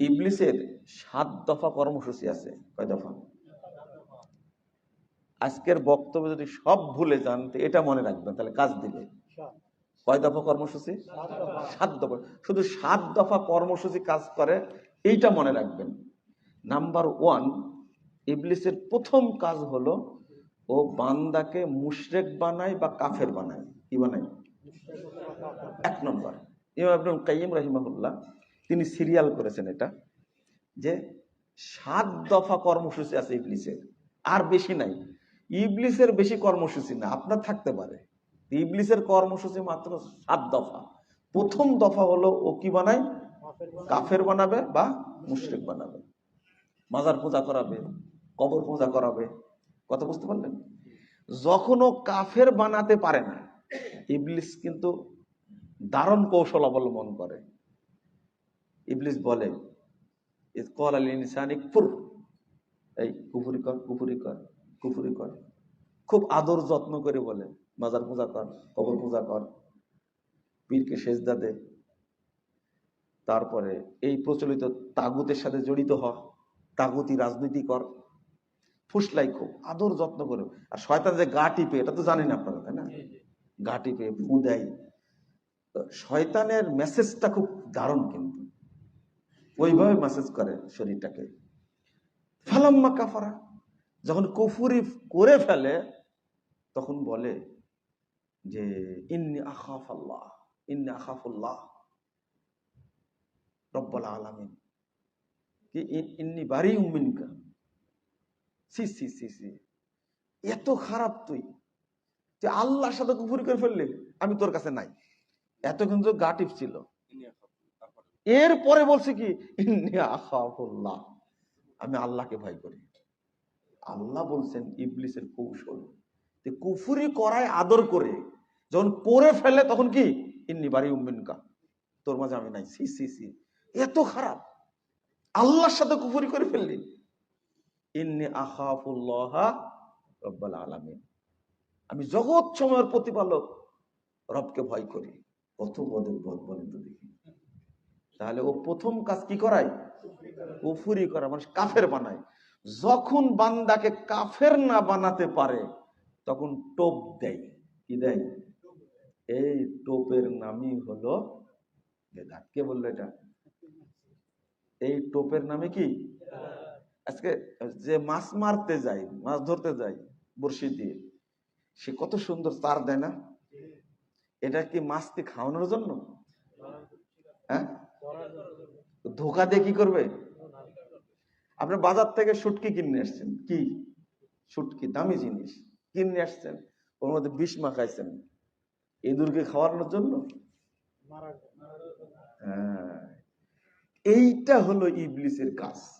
ইবলিসের সাত দফা কর্মসূচি আছে। কয় দফা? আজকের বক্তব্য যদি সব ভুলে যান এটা মনে রাখবেন, তাহলে কাজ দিবে। কয় দফা কর্মসূচি? সাত দফা। শুধু সাত দফা কর্মসূচি কাজ করে, এইটা মনে রাখবেন। নাম্বার ওয়ান, ইবলিসের প্রথম কাজ হলো, ও বান্দাকে মুশরেক বানায় বা কাফের বানায়। কি বানায়? এক নম্বর। ইমাম আব্দুল কাইম রাহিমাহুল্লাহ তিনি সিরিয়াল করেছেন এটা, যে সাত দফা কর্মসূচি আছে ইবলিসের। আর বেশি নাই। ইবলিসের বেশি কর্মসূচি না, আপনার থাকতে পারে। ইবলিসের কর্মসূচি মাত্র সাত দফা। প্রথম দফা হলো ও কি বানায়? কাফের বানাবে বা মুশরিক বানাবে। মাজার পূজা করাবে, কবর পূজা করাবে। কথা বুঝতে পারলেন? যখন ও কাফের বানাতে পারে না, ইবলিস কিন্তু দারুণ কৌশল অবলম্বন করে। ইবলিস বলে কল আল ইনসান ইকফুর এই কুফুরি কর কুফুরি কর কুফুরি কর। খুব আদর যত্ন করে বলে মাজার পূজা কর কবর পূজা কর পীরকে সেজদা দে। তারপরে এই প্রচলিত তাগুতের সাথে জড়িত হ তাগুতি রাজনীতি কর। ফুসলাই খুব আদর যত্ন করে। আর শয়তান যে গা টিপে এটা তো জানেন আপনারা তাই না? গা টিপে ফু দেয়। শয়তানের মেসেজটা খুব দারুণ কিন্তু। ওইভাবে মেসেজ করে শরীরটাকে। ফালাম্মা কাফারা। যখন কুফুরি করে ফেলে, তখন বলে যে, ইন্নি আখাফ আল্লাহ ইন্নি আখাফুল্লাহ, রব্বাল আলামিন। কি ইন্নি বাড়ি উম্মিনকা সি সি সি সি। এত খারাপ তুই। যে আল্লাহর সাথে কুফুরি করে ফেললি, আমি তোর কাছে নাই। এত কিন্তু গাটিভ ছিল। এরপরে বলছে কি আমি আল্লাহকে ভয় করি। আল্লাহ বলছেন, ইবলিসের কৌশল। কুফুরি করায় আদর করে, যখন করে ফেলে তখন কি, ইন্নি বাড়ি উম্মিনকা তোর মাঝে আমি নাই। সি সি সি। এত খারাপ। আল্লাহর সাথে কুফুরি করে ফেললি। ইন্নি আখাফুল্লাহ রব্বাল আলামিন। আমি জগৎ সময়ের প্রতিপালক, রবকে ভয় করি। কত বদের বদ বলেন তো দেখি। তাহলে ও প্রথম কাজ কি করায়? কুফুরি করা মানুষ কাফের বানায়। যখন বান্দাকে কাফের না বানাতে পারে, তখন টোপ দেয়। কি দেয়? এই টোপের নামই হলো কে বলল এটা? এই টোপের নামে কি? আজকে যে মাছ মারতে যায়, মাছ ধরতে যায় বড়শি দিয়ে, সে কত সুন্দর তার দেয় না? এটা কি মাছকে খাওয়ানোর জন্য? হ্যাঁ? ধোকা দিয়ে কি করবে? আপনি বাজার থেকে সুটকি কিনে আসছেন। কি? সুটকি দামি জিনিস। কিনে আসছেন। ওর মধ্যে বিষ মাখাইছেন। ইঁদুরকে খাওয়ানোর জন্য? হ্যাঁ। এইটা হলো ইবলিসের কাজ।